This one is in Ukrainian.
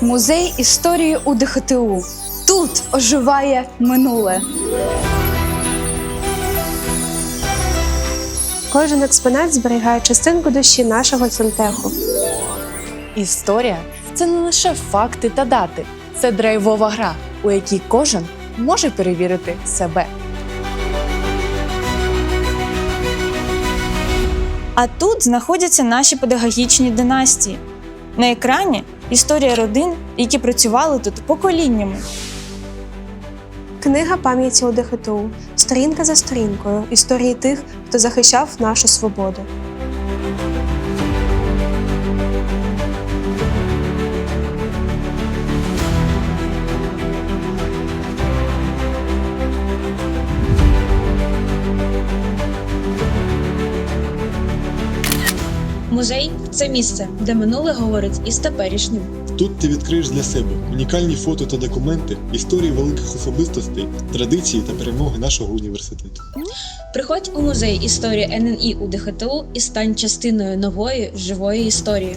Музей історії УДХТУ. Тут оживає минуле. Кожен експонат зберігає частинку душі нашого сантеху. Історія це не лише факти та дати, це драйвова гра, у якій кожен може перевірити себе. А тут знаходяться наші педагогічні династії. На екрані історія родин, які працювали тут поколіннями. Книга пам'яті ОДХТУ. Сторінка за сторінкою. Історії тих, хто захищав нашу свободу. Музей це місце, де минуле говорить із теперішнім. Тут ти відкриєш для себе унікальні фото та документи, історії великих особистостей, традиції та перемоги нашого університету. Приходь у музей історії ННІ у ДХТУ і стань частиною нової живої історії.